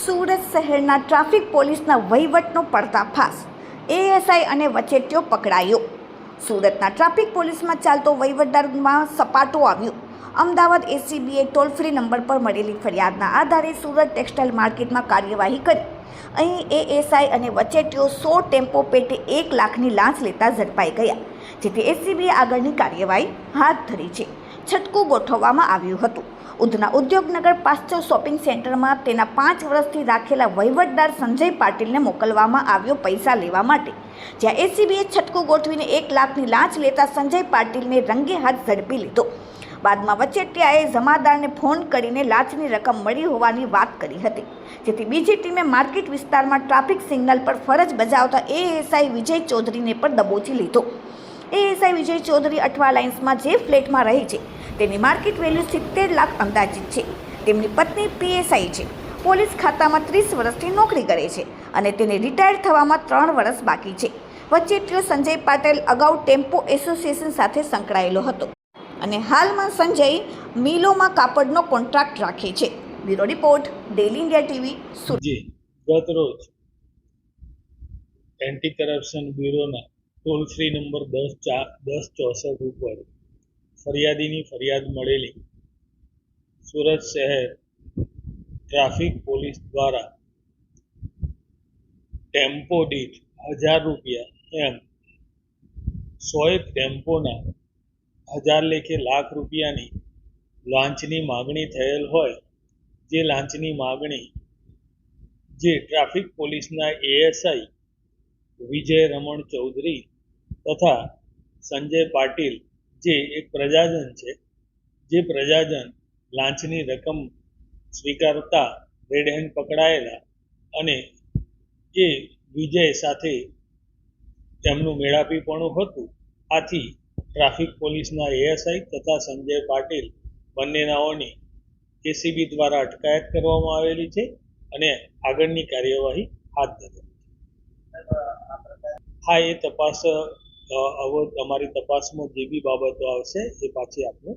સુરત શહેરના ટ્રાફિક પોલીસના વહીવટનો પડદાફાશ એએસઆઈ અને વચેટિયો પકડાયો. સુરતના ટ્રાફિક પોલીસમાં ચાલતો વહીવટદારમાં સપાટો આવ્યો. અમદાવાદ એસીબીએ ટોલ ફ્રી નંબર પર મળેલી ફરિયાદના આધારે સુરત ટેક્સટાઇલ માર્કેટમાં કાર્યવાહી કરી. અહીં એએસઆઈ અને વચેટિયો સો ટેમ્પો પેટે એક લાખની લાંચ લેતા ઝડપાઈ ગયા, જેથી એસીબીએ આગળની કાર્યવાહી હાથ ધરી છે. છટકું ગોઠવવામાં આવ્યું હતું. ઉધના ઉદ્યોગનગર પાસ્ચર શોપિંગ સેન્ટરમાં તેના પાંચ વર્ષથી રાખેલા વહીવટદાર સંજય પાટીલને મોકલવામાં આવ્યો પૈસા લેવા માટે. જ્યાં એસીબીએ છટકું ગોઠવીને એક લાખની લાંચ લેતા સંજય પાટીલને રંગે હાથ ઝડપી લીધો. બાદમાં વચેટિયાએ જમાદારને ફોન કરીને લાંચની રકમ મળી હોવાની વાત કરી હતી. જેથી બીજી ટીમે માર્કેટ વિસ્તારમાં ટ્રાફિક સિગ્નલ પર ફરજ બજાવતા એએસઆઈ વિજય ચૌધરીને પણ દબોચી લીધો. એએસઆઈ વિજય ચૌધરી અઠવા લાઇન્સમાં જે ફ્લેટમાં રહે છે, તેની માર્કેટ વેલ્યુ સિત્તેર લાખ અંદાજિત છે. તેમની પત્ની પીએસઆઈ છે. પોલીસ ખાતામાં ત્રીસ વર્ષથી નોકરી કરે છે અને તેને રિટાયર થવામાં ત્રણ વર્ષ બાકી છે. વચ્ચે તેઓ સંજય પાટેલ અગાઉ ટેમ્પો એસોસિએશન સાથે સંકળાયેલો હતો. અને હાલમાં સંજય મિલોમાં કાપડનો કોન્ટ્રાક્ટ રાખે છે. Bureau report daily India TV, Surat. ગત રોજ એન્ટી કરપ્શન બ્યુરોના ટોલ ફ્રી નંબર દસ ચાર દસ ચોસઠ ઉપર ફરિયાદીની ફરિયાદ મળેલી. સુરત શહેર ટ્રાફિક પોલીસ દ્વારા ટેમ્પો દીઠ હજાર રૂપિયા એમ સોએક ટેમ્પોના હજાર લેખે લાખ રૂપિયાની લાંચની માગણી થયેલ હોય, જે લાંચની માગણી જે ટ્રાફિક પોલીસના એએસઆઈ વિજય રમણ ચૌધરી તથા સંજય પાટીલ જે એક પ્રજાજન છે, જે પ્રજાજન લાંચની રકમ સ્વીકારતા રેડ હેન્ડ પકડાયેલા અને એ વિજય સાથે તેમનું મેળાપીપણું હતું. આથી ટ્રાફિક પોલીસના એએસઆઈ તથા સંજય પાટીલ બંનેનાઓની કેસીબી દ્વારા અટકાયત કરવામાં આવેલી છે અને આગળની કાર્યવાહી હાથ ધરી હા એ તપાસ અમારી તપાસમાં જે બી બાબતો આવશે એ પાછી આપણે